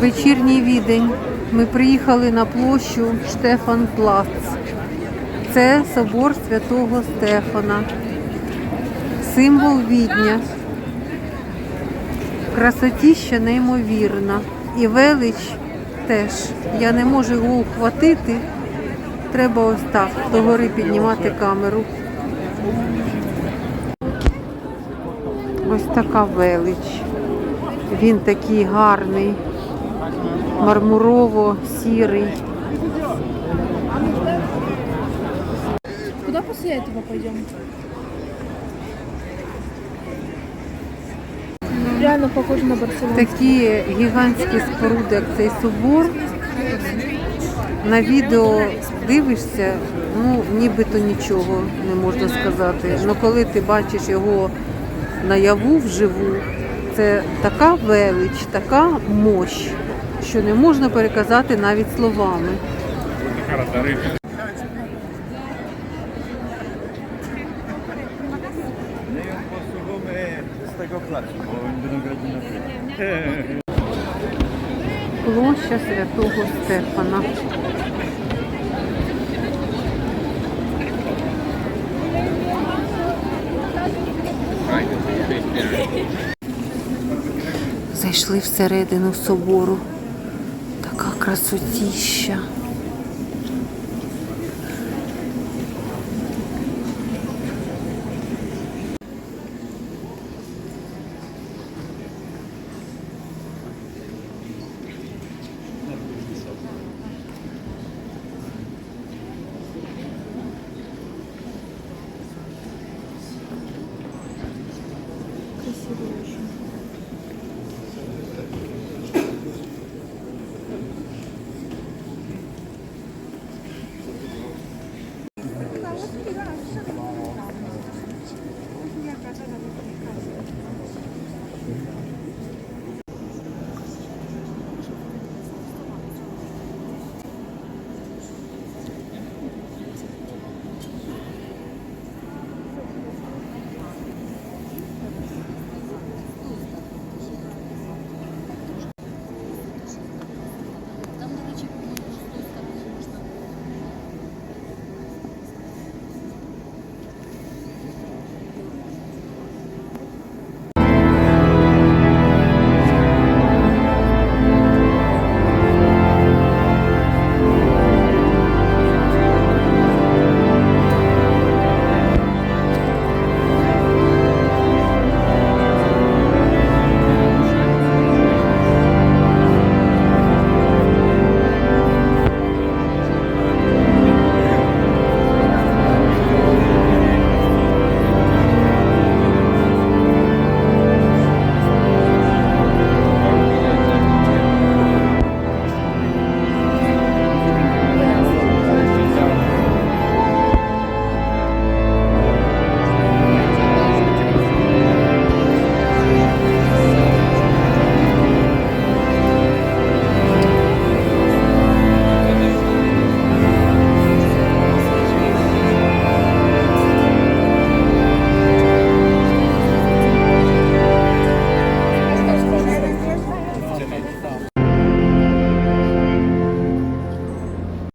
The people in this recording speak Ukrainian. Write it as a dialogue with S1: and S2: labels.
S1: Вечірній відень. Ми приїхали на площу Штефан Плац. Це собор святого Стефана. Символ відня. Красотіща неймовірна. І велич теж. Я не можу його ухватити. Треба ось так догори піднімати камеру. Ось така велич. Він такий гарний, мармурово-сірий.
S2: Куда после этого пойдем? Реально похоже на Барселону.
S1: Такі гігантські споруди, як цей собор. На відео дивишся, ну нібито нічого не можна сказати. Але коли ти бачиш його наяву вживу, це така велич, така мощ, що не можна переказати навіть словами. Площа святого Стефана. Зайшли всередину собору красотіща. Красивіше.